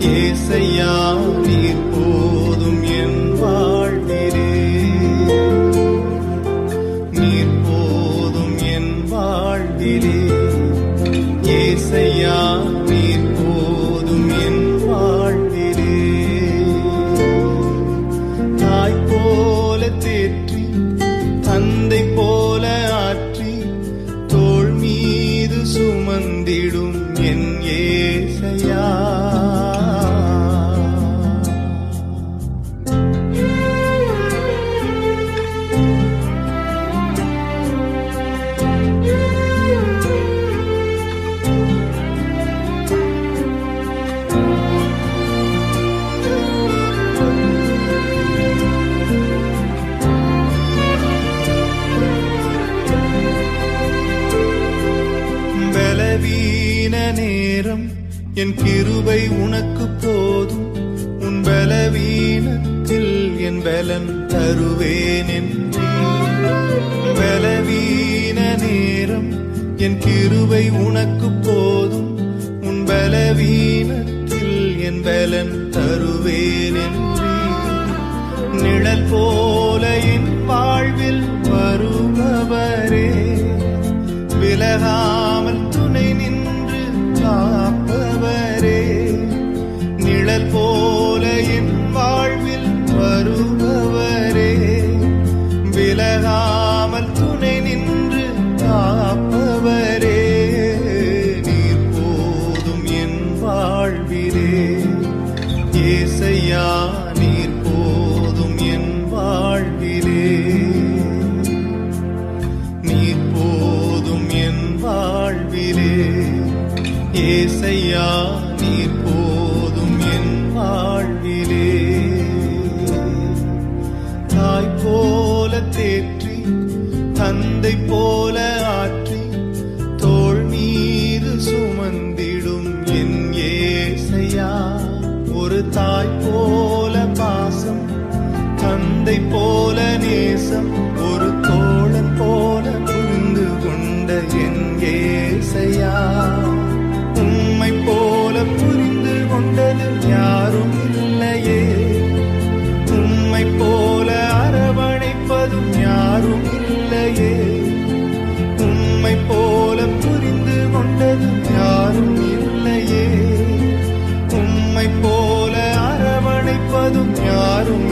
ஏசையா நீர் போதும் என் வாழ்விலே. நீர் போதும் என் வாழ்விலே. ஏசையா நீர் போதும் என் வாழ்விலே. தாய் போல தேற்றி தந்தை போல ஆற்றி தோல் மீது சுமந்திடும் நேரம் என் கிருபை உனக்கு போதும். உன் பலவீனத்தில் என் பலன் தருவேன் என்று பலவீன நேரம் என் கிருபை உனக்கு போதும். உன் பலவீனத்தில் என் பலன் தருவேன் என்று நிழல் போல என் வாழ்விலே ஏசையா நீர் போதும் என் வாழ்விலே. தாய் போல தேற்றி தந்தை போல ஆற்றி தோல் மீது சுமந்திடும் என் ஏசையா. ஒரு தாய் போல பாசம் தந்தை போல நேசம் நம்மை போல அரவணைப்பதும் யாரும்